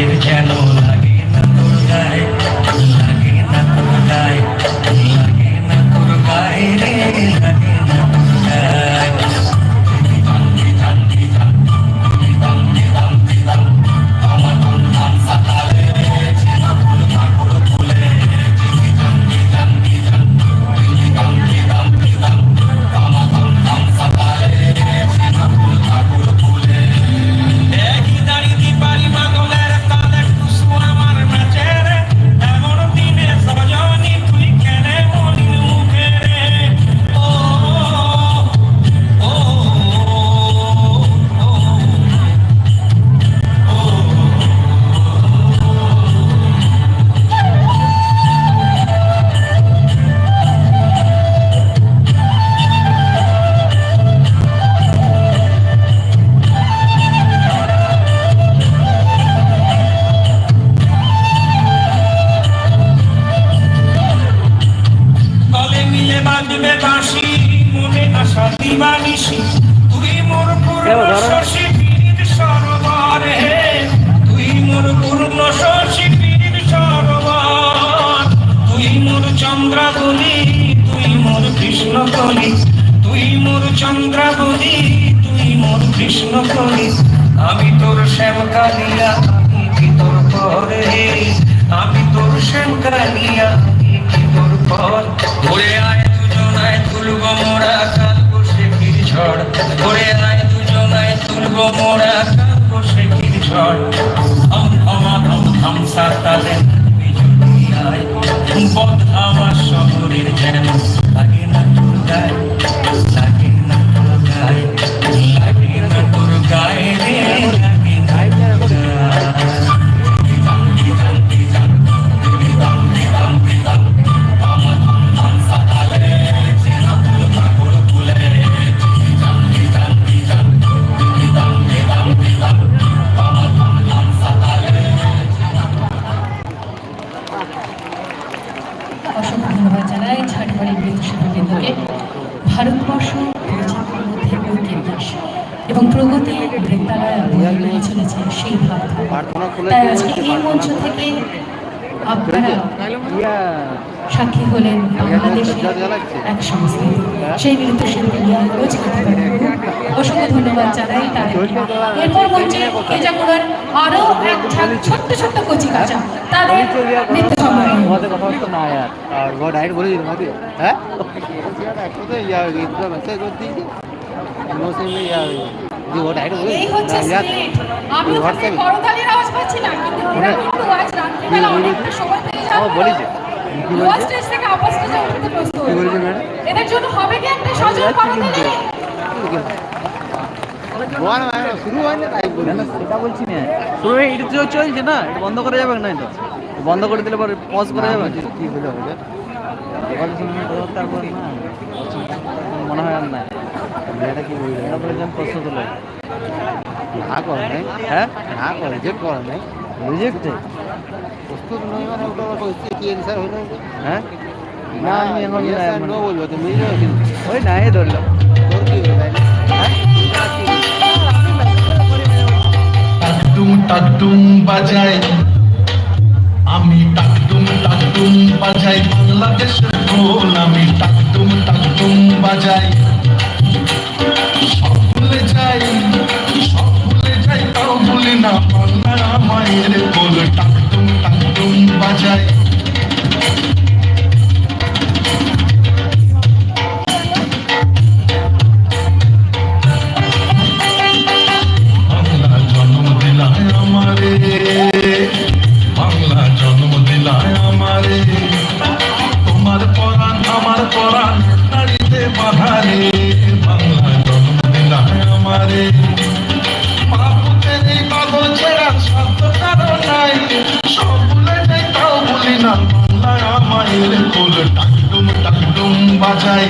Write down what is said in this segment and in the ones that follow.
সকলের যেন বাঁধবে বাঁশি মনে আশা দিবানিসি তুই মোর পূর্ণ শশী সরোবর। হে তুই মোর পূর্ণ শশী সরোবর। তুই মোর চন্দ্রাবলী তুই মোর কৃষ্ণ কলি তুই মোর চন্দ্রাবলী তুই মোর কৃষ্ণ কলি আমি তোর শ্যাম কালিয়া আমি কি তোর পরে আমি তোর শ্যাম কালিয়া আমি কি তোর পর ঘুরে আয় তুলব মোরা কাল বসে কির ঝড়। ঘরে আয় দুজনায় তুলব মোরা কাল বসে কির ঝড়। ধম সাতালে বিজুলি আয় বদ আমার শহরের যেন ভারতবর্ষ মধ্যে ঐক্যের দেশ এবং প্রগতি বৃত্তালয় বয়ে নিয়ে চলেছে সেই তাই আজকে এই মঞ্চ থেকে আপনারা সাক্ষী হলেন বাংলাদেশের এক সংস্কৃতি সেই নৃত্যশিল্পী রোজ অসংখ্য ধন্যবাদ জানাই তাদেরকে এরপর হচ্ছে কেজা করার আরও এক ঝাঁক ছোট্ট ছোট্ট কচি কাঁচা। তাদের নৃত্য সম্মেলন হ্যাঁ? এই হচ্ছে আমি ওখানে করতালির আওয়াজ পাচ্ছি না কিন্তু ওরা কিন্তু আজ রাত্রিবেলা অনেকটা সময় পেয়ে যাবে বলি যে। লোয়া স্টেজ থেকে আপার স্টেজে উঠতে প্রস্তুত। এদের জন্য হবে কি একটা সজল করতালি? শুরু হয় না তাই সেটা বলছি না। শুরু হয়ে এটা তো চলছে না এটা বন্ধ করা যাবে না বন্ধ করে দিলে পরে পজ করা যাবে কি হলো তো তারপর না। মনে হয় আর না। কি এটা যেন প্রশ্ন তোলে। না করে নাই। হ্যাঁ? না করে রিজেক্ট করে নাই। রিজেক্টে প্রস্তুত নয় মানে ওটা হচ্ছে কি অ্যান্সার হলো হ্যাঁ? না আমি এখন no বলব তো মিলে ওই না এ ধরলাম তোর কি টাকটুম টাকটুম বাজাই আমি টাকটুম টাকটুম বাজাই বাংলাদেশের ঢোল আমি টাকটুম টাকটুম বাজাই বাজাই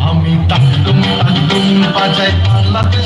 আমি টাকডুম টাকডুম বাজাই বাংলাদেশ